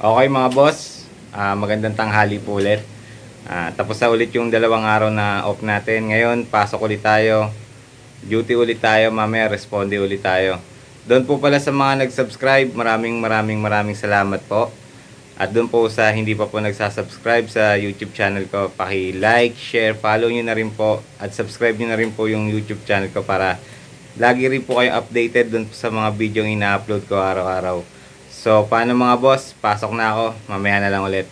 Okay mga boss, Ah, magandang tanghali po ulit. Ah, tapos na ulit yung dalawang araw na off natin. Ngayon, pasok ulit tayo. Duty ulit tayo, mamaya responde ulit tayo. Doon po pala sa mga nag-subscribe, maraming maraming maraming salamat po. At doon po sa hindi pa po nagsasubscribe sa YouTube channel ko, paki-like, share, follow nyo na rin po at subscribe nyo na rin po yung YouTube channel ko para lagi rin po kayo updated doon sa mga video ina-upload ko araw-araw. So, paano mga boss? Pasok na ako. Mamaya na lang ulit.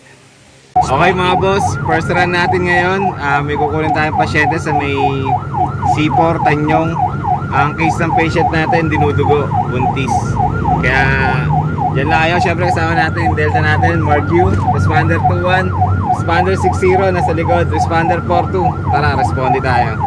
Okay mga boss, first run natin ngayon. Ah, may kukunin tayong pasyente sa may C4 Tanyong. Ang case ng patient natin, dinudugo, buntis. Kaya, dyan lang kayo. Siyempre kasama natin yung Delta natin, Mark Yu, Responder 21, Responder 60, nasa likod, Responder 42. Tara, responde tayo.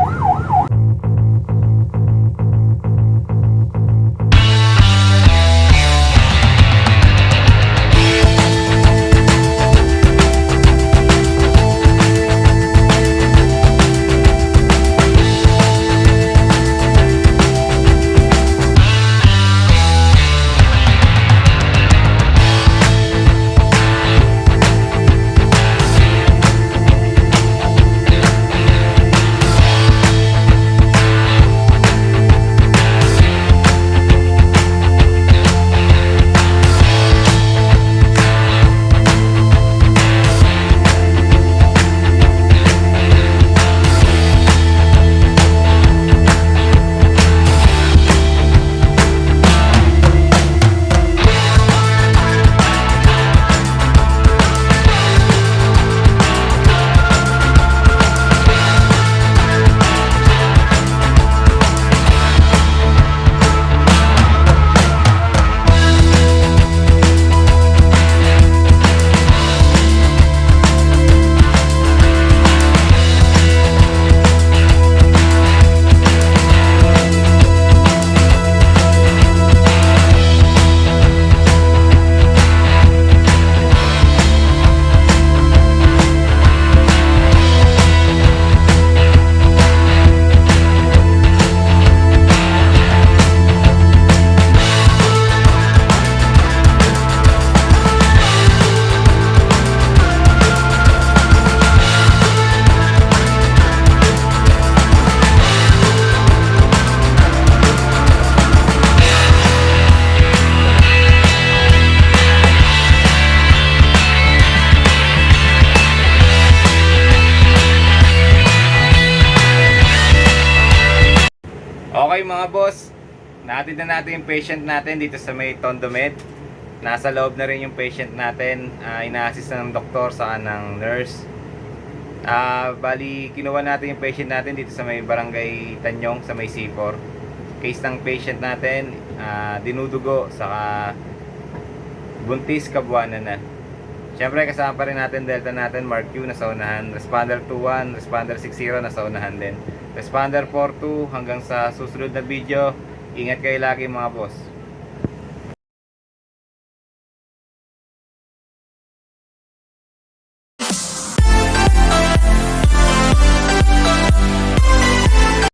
Okay mga boss, natin na natin yung patient natin dito sa may Tondomed. Nasa loob na rin yung patient natin, uh, ina-assist na ng doktor sa ng nurse. Ah, bali, kinuha natin yung patient natin dito sa may barangay Tanyong, sa may C4. Case ng patient natin, ah, dinudugo, saka buntis, kabuanan na. Siyempre, kasama pa rin natin Delta natin, Mark Q, nasa unahan. Responder 21, Responder 60, nasa unahan din. Responder 42, hanggang sa susunod na video, ingat kayo lagi mga boss.